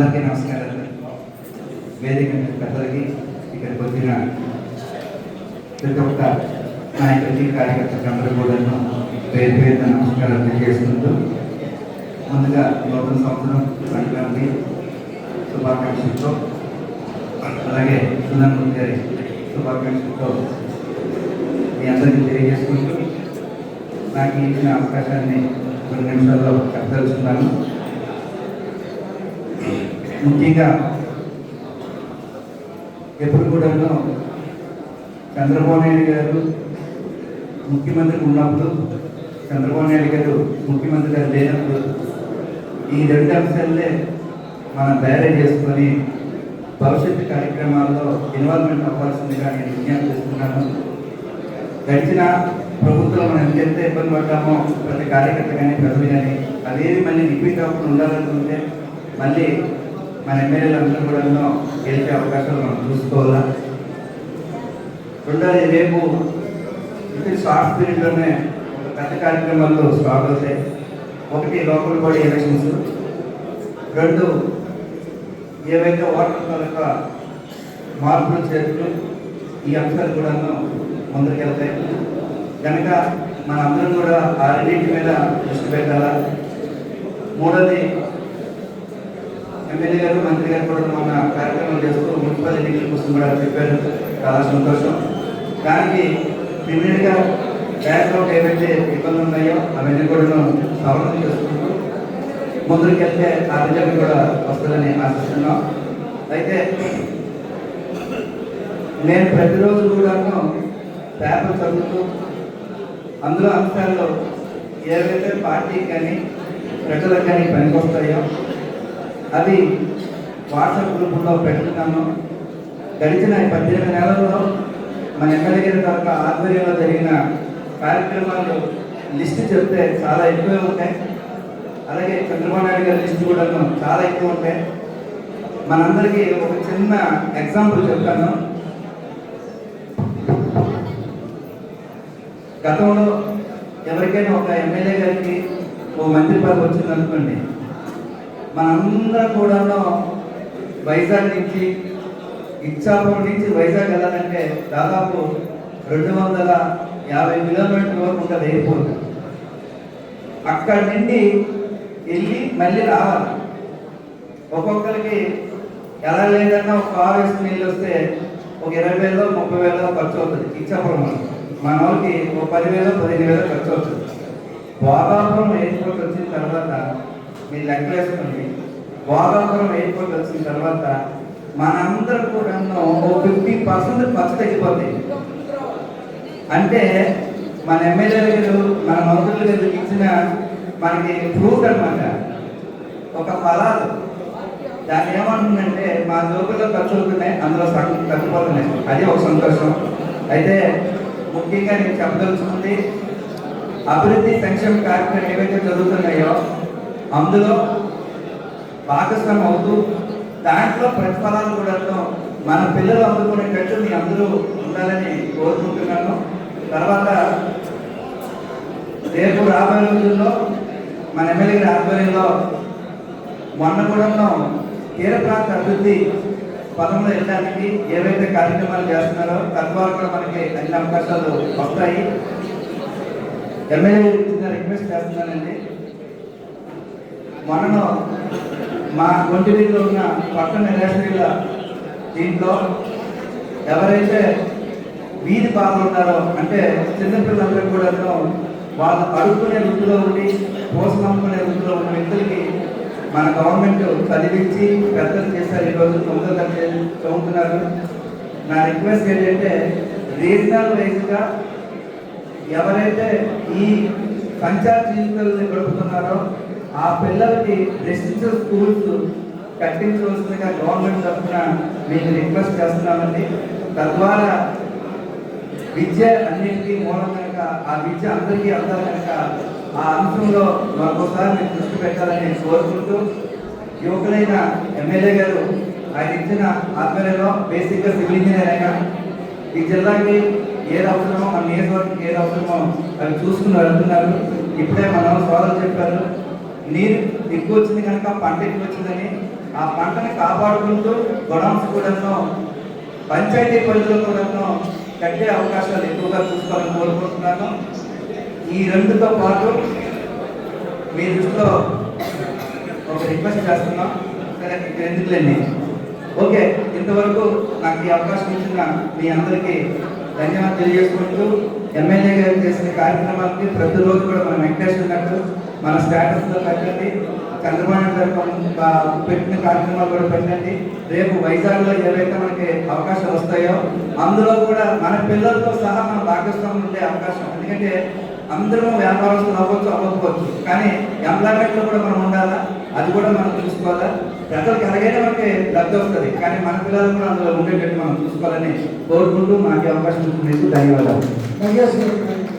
అందరికీ నమస్కారాలు. వేదిక పెద్దలకి ఇక్కడికి వచ్చిన ప్రతి ఒక్క నాయకులకి కార్యకర్తలకు అందరూ కూడా పేరు పేరున నమస్కారాలు తెలియజేస్తుంటూ ముందుగా నూతన సంవత్సరం సంక్రాంతి శుభాకాంక్షలతో అలాగే సుధామూర్తి గారి శుభాకాంక్షలతో మీ అందరికీ తెలియజేసుకుంటూ నాకు ఇచ్చిన అవకాశాన్ని కొన్ని నిమిషాల్లో చెప్పదలుచుకున్నాను ముఖ్యంగా ఎప్పుడు కూడా చంద్రబాబు నాయుడు గారు ముఖ్యమంత్రి ఉన్నప్పుడు చంద్రబాబు నాయుడు గారు ముఖ్యమంత్రి గారు లేనప్పుడు ఈ రెండు అంశాలే మనం తయారు చేసుకొని భవిష్యత్తు కార్యక్రమాల్లో ఇన్వాల్వ్మెంట్ అవ్వాల్సిందిగా నేను విజ్ఞప్తి చేస్తున్నాను. గడిచిన ప్రభుత్వం మనం ఎంత ఇబ్బంది పడ్డామో ప్రతి కార్యకర్త కానీ ప్రజలు కానీ అదేది మళ్ళీ రిపీట్ అవ్వకుండా ఉండాలనుకుంటే మళ్ళీ మన ఎమ్మెల్యేలందరూ కూడా గెలిచే అవకాశాలు మనం చూసుకోవాలా? రెండోది రేపు షార్ట్ పీరియడ్లోనే పెద్ద కార్యక్రమాలు స్టార్ట్ అవుతాయి. ఒకటి లోకల్ బాడీ ఎలక్షన్స్. రెండు ఏవైతే ఓటర్ తాలూకా మార్పులు చేస్తూ ఈ అంశాలు కూడా ముందుకెళ్తాయి కనుక మనందరం కూడా ఆ రెండింటి మీద దృష్టి పెట్టాలా? మూడోది ఎమ్మెల్యే గారు మంత్రి గారు కూడా మొన్న కార్యక్రమం చేస్తూ మున్సిపల్ ఎన్నికల కోసం కూడా చెప్పారు. చాలా సంతోషం. దానికి ఇమీడియట్గా బ్యాక్గ్రౌండ్ ఏవైతే ఇబ్బందులు ఉన్నాయో అవన్నీ కూడా సవరణ చేసుకుంటూ ముందుకెళ్తే ఆ రిజల్ట్ కూడా వస్తుందని ఆశిస్తున్నాం. అయితే నేను ప్రతిరోజు కూడాను పేపర్ చదువుతూ అందులో అంశాల్లో ఏవైతే పార్టీకి కానీ ప్రజలకు కానీ పనికొస్తాయో అది వాట్సాప్ గ్రూపుల్లో పెడుతున్నాను గడిచిన పద్దెనిమిది నెలల్లో మన ఎమ్మెల్యే గారి ఆధ్వర్యంలో జరిగిన కార్యక్రమాలు లిస్ట్ చెప్తే చాలా ఎక్కువే ఉంటాయి. అలాగే చంద్రబాబు నాయుడు గారి లిస్ట్ కూడా చాలా ఎక్కువ ఉంటాయి. మనందరికీ ఒక చిన్న ఎగ్జాంపుల్ చెప్తాను. గతంలో ఎవరికైనా ఒక ఎమ్మెల్యే గారికి ఓ మంత్రి పదవి వచ్చిందనుకోండి మనందరం కూడాను వైజాగ్ నుంచి ఇచ్చాపురం నుంచి వైజాగ్ వెళ్ళాలంటే దాదాపు రెండు వందల యాభై కిలోమీటర్ల వరకు ఉంటుంది ఎయిర్పోర్ట్. అక్కడి నుండి వెళ్ళి మళ్ళీ రావాలి. ఒక్కొక్కరికి ఎలా లేదన్నా ఒక కారు వేసుకుని వెళ్ళి వస్తే ఒక ఇరవై వేలు ముప్పై వేలు ఖర్చు అవుతుంది ఇచ్చాపురం మన వాళ్ళకి ఒక పదివేలు పదిహేను వేలు ఖర్చు అవుతుంది. బాబాపురం ఎయిర్పోర్ట్ వచ్చిన తర్వాత మీరు లెక్క వేసుకోండి. భోగాపురం ఎయిర్పోర్ట్ వచ్చిన తర్వాత మనందరం కూడా ఓ ఫిఫ్టీ పర్సెంట్ ఖర్చు తగ్గిపోతాయి అంటే మన ఎమ్మెల్యే గారు మన మంత్రులు గారు ఇచ్చిన మనకి ప్రూఫ్ అన్నమాట. ఒక ఫలాలు. దాన్ని ఏమంటుందంటే మా జోబుల్లో ఖర్చు అవుతున్నాయి అందులో సగం తగ్గిపోతున్నాయి. అది ఒక సంతోషం. అయితే ముఖ్యంగా నేను చెప్పదలుచుకుంది అభివృద్ధి సంక్షేమ కార్యక్రమం ఏవైతే జరుగుతున్నాయో అందులో భాగస్వామి అవుతూ దాంట్లో ప్రతిఫలాలు కూడా మన పిల్లలు అందుకునేటట్టు మీ అందరూ ఉండాలని కోరుకుంటున్నాను. తర్వాత రేపు రాబోయే రోజుల్లో మన ఎమ్మెల్యే ఆధ్వర్యంలో మొన్న కూడా తీర ప్రాంత అభివృద్ధి పదంలో వెళ్ళడానికి ఏవైతే కార్యక్రమాలు చేస్తున్నారో తద్వారా కూడా మనకి అన్ని అవకాశాలు వస్తాయి. ఎమ్మెల్యే రిక్వెస్ట్ చేస్తున్నానండి. మనలో మా ఒంటిలో ఉన్న పక్కన నిరాశ్రీల దీంట్లో ఎవరైతే వీధి పాల్గొన్నారో అంటే చిన్నపిల్లలందరూ కూడా వాళ్ళు అడుక్కునే వృత్తిలో ఉండి పోషణ అమ్ముకునే వృత్తిలో ఉన్న వ్యక్తులకి మన గవర్నమెంట్ చదివించి పెద్దలు చేశారు. ఈరోజు తొమ్మిదో చదువుతున్నారు. నా రిక్వెస్ట్ ఏంటంటే రీజనల్ వైజ్గా ఎవరైతే ఈ పంచాయతీ జీవితాలను గడుపుతున్నారో ఆ పిల్లలకి రెసిడెన్షియల్ స్కూల్స్ కట్టించవలసిందిగా గవర్నమెంట్ తరఫున మేము రిక్వెస్ట్ చేస్తున్నామండి. తద్వారా విద్య అన్నింటికీ మూలం కనుక ఆ విద్య అందరికీ అందాలి కనుక ఆ అంశంలో మరొకసారి మీరు దృష్టి పెట్టాలని కోరుకుంటూ యువకులైన ఎమ్మెల్యే గారు ఆయన ఇచ్చిన ఆధ్వర్యంలో బేసిక్గా సివిల్ ఇంజనీర్ అయినా ఈ జిల్లాకి ఏది అవసరమో మన నియోజకవర్గం ఏది అవసరమో అవి చూసుకుని వెళ్తున్నారు. ఇప్పుడే మన సోదరు చెప్పారు. నీరు ఎక్కువ వచ్చింది కనుక పంట ఎక్కువ వచ్చిందని ఆ పంటను కాపాడుకుంటూ గొడవన్స్ కూడాను పంచాయతీ పరిధిలో కూడాను కట్టే అవకాశాలు ఎక్కువగా చూసుకోవాలని కోరుకుంటున్నాను. ఈ రెండుతో పాటు మీ దృష్టిలో ఒక రిక్వెస్ట్ చేస్తున్నాం. సరే ఎందుకులేండి ఓకే ఇంతవరకు నాకు ఈ అవకాశం ఇచ్చిన మీ అందరికీ ధన్యవాదాలు తెలియజేసుకుంటూ ఎమ్మెల్యే గారు చేసిన కార్యక్రమానికి ప్రతిరోజు కూడా మనం వెంకటేశ్వర గారు మన స్టేటస్లో పెట్టండి. చంద్రబాబు గారు పెట్టిన కార్యక్రమాలు కూడా పెట్టండి. రేపు వైజాగ్లో ఏవైతే మనకి అవకాశాలు వస్తాయో అందులో కూడా మన పిల్లలతో సహా మన భాగస్వామ్యం ఉండే అవకాశం. ఎందుకంటే అందరూ వ్యాపారస్తులు అవ్వచ్చు అవ్వకపోవచ్చు. కానీ ఎంప్లాయ్మెంట్లో కూడా మనం ఉండాలా? అది కూడా మనం చూసుకోవాలా? ప్రజలకు ఎలాగైనా మనకి లబ్ధి వస్తుంది. కానీ మన పిల్లలు కూడా అందులో ఉండేటట్టు మనం చూసుకోవాలని కోరుకుంటూ మాకు అవకాశం ఇచ్చినందుకు ధన్యవాదాలు.